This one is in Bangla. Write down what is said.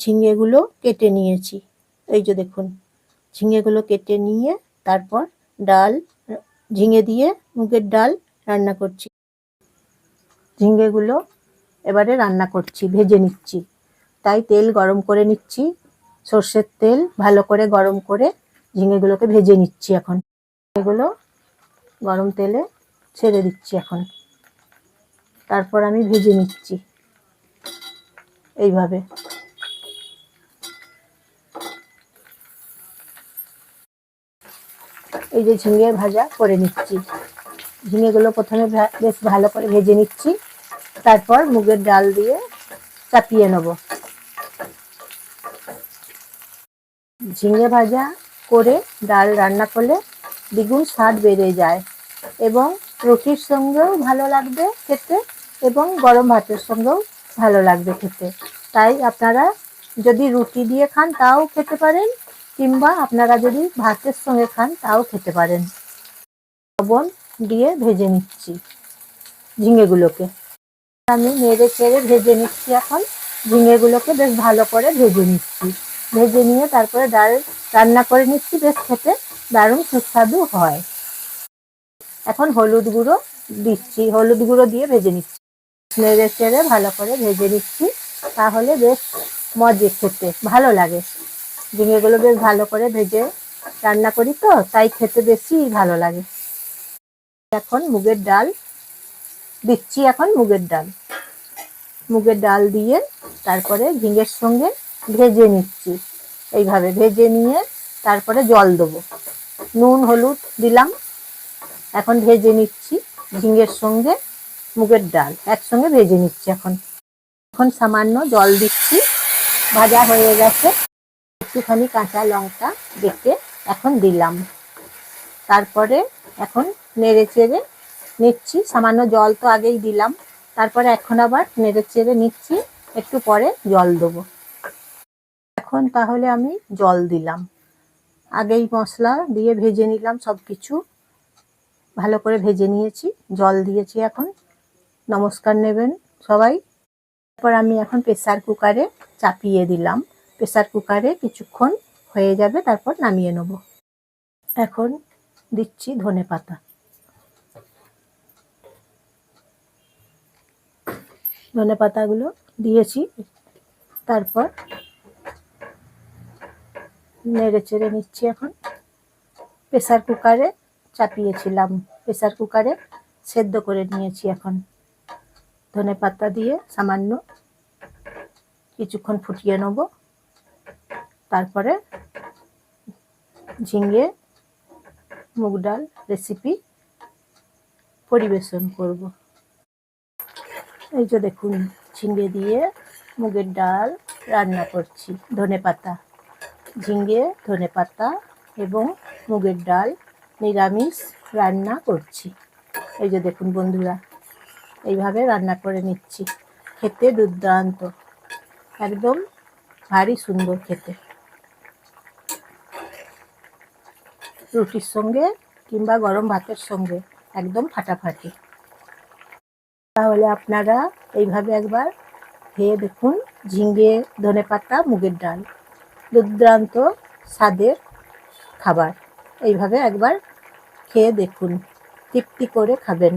ঝিঙেগুলো কেটে নিয়েছি। এই যে দেখুন, ঝিঙেগুলো কেটে নিয়ে তারপর ডাল, ঝিঙে দিয়ে মুগের ডাল রান্না করছি। ঝিঙেগুলো এবারে রান্না করছি, ভেজে নিচ্ছি। তাই তেল গরম করে নিচ্ছি, সর্ষের তেল ভালো করে গরম করে ঝিঙেগুলোকে ভেজে নিচ্ছি এখন। এগুলো গরম তেলে ছেড়ে দিচ্ছি এখন। তারপর আমি ভেজে নিচ্ছি। এইভাবে। এই যে ঝিঙে ভাজা করে নিচ্ছি। ঝিঙেগুলো প্রথমে বেশ ভালো করে ভেজে নিচ্ছি। তারপর মুগের ডাল দিয়ে চাপিয়ে নেব। ঝিঙে ভাজা করে ডাল রান্না করলে দ্বিগুণ স্বাদ বেড়ে যায় এবং রুটির সঙ্গেও ভালো লাগবে খেতে এবং গরম ভাতের সঙ্গেও ভালো লাগবে খেতে। তাই আপনারা যদি রুটি দিয়ে খান তাও খেতে পারেন। কিংবা আপনারা যদি ভাতের সঙ্গে খান, তাও খেতে পারেন। লবণ দিয়ে ভেজে নিচ্ছি ঝিঙেগুলোকে। আমি নেড়ে চেড়ে ভেজে নিচ্ছি এখন। ঝিঙেগুলোকে বেশ ভালো করে ভেজে নিচ্ছি। ভেজে নিয়ে তারপরে ডাল রান্না করে নিচ্ছি, বেশ খেতে দারুণ সুস্বাদু হয়। এখন হলুদ গুঁড়ো দিচ্ছি। হলুদ গুঁড়ো দিয়ে ভেজে নিচ্ছি। নেড়ে চেড়ে ভালো করে ভেজে নিচ্ছি। তাহলে বেশ মজে খেতে, ভালো লাগে। ঝিঙেগুলো বেশ ভালো করে ভেজে রান্না করি তো, তাই খেতে বেশি ভালো লাগে। এখন মুগের ডাল, দিচ্ছি এখন মুগের ডাল। মুগের ডাল দিয়ে তারপরে ঝিঙের সঙ্গে ভেজে নিচ্ছি। এইভাবে ভেজে নিয়ে তারপরে জল দেবো। নুন, হলুদ দিলাম। এখন ভেজে নিচ্ছি ঝিঙের সঙ্গে মুগের ডাল। একসঙ্গে ভেজে নিচ্ছি এখন। এখন সামান্য জল দিচ্ছি। ভাজা হয়ে গেছে। একটুখানি কাঁচা লঙ্কা বেটে এখন দিলাম। তারপরে এখন নেড়ে চেড়ে নিচ্ছি। সামান্য জল তো আগেই দিলাম। তারপরে এখন আবার নেড়ে চেড়ে নিচ্ছি। একটু পরে জল দেবো। এখন তাহলে আমি জল দিলাম। আগেই মশলা দিয়ে ভেজে নিলাম সব কিছু ভালো করে ভেজে নিয়েছি। জল দিয়েছি এখন। নমস্কার নেবেন সবাই। তারপর আমি এখন প্রেসার কুকারে চাপিয়ে দিলাম। প্রেসার কুকারে কিছুক্ষণ হয়ে যাবে, তারপর নামিয়ে নেব। এখন দিচ্ছি ধনে পাতা। ধনে পাতাগুলো দিয়েছি, তারপর নেড়ে চেড়ে নিচ্ছি এখন। প্রেসার কুকারে চাপিয়েছিলাম, প্রেসার কুকারে সেদ্ধ করে নিয়েছি এখন। ধনে পাতা দিয়ে সামান্য কিছুক্ষণ ফুটিয়ে নেব। তারপরে ঝিঙে, মুগ ডাল রেসিপি পরিবেশন করব। এই যে দেখুন, ঝিঙে দিয়ে মুগের ডাল রান্না করছি, ধনে পাতা। ঝিঙে, ধনে পাতা এবং মুগের ডাল নিরামিষ রান্না করছি। এই যে দেখুন বন্ধুরা, এইভাবে রান্না করে নিচ্ছি। খেতে দুর্দান্ত, একদম ভারী সুন্দর খেতে। রুটির সঙ্গে কিংবা গরম ভাতের সঙ্গে একদম ফাটাফাটি। তাহলে আপনারা এইভাবে একবার খেয়ে দেখুন ঝিঙ্গে ধনে পাতা, মুগের ডাল, দুর্দান্ত স্বাদের খাবার। এইভাবে একবার খেয়ে দেখুন, তৃপ্তি করে খাবেন।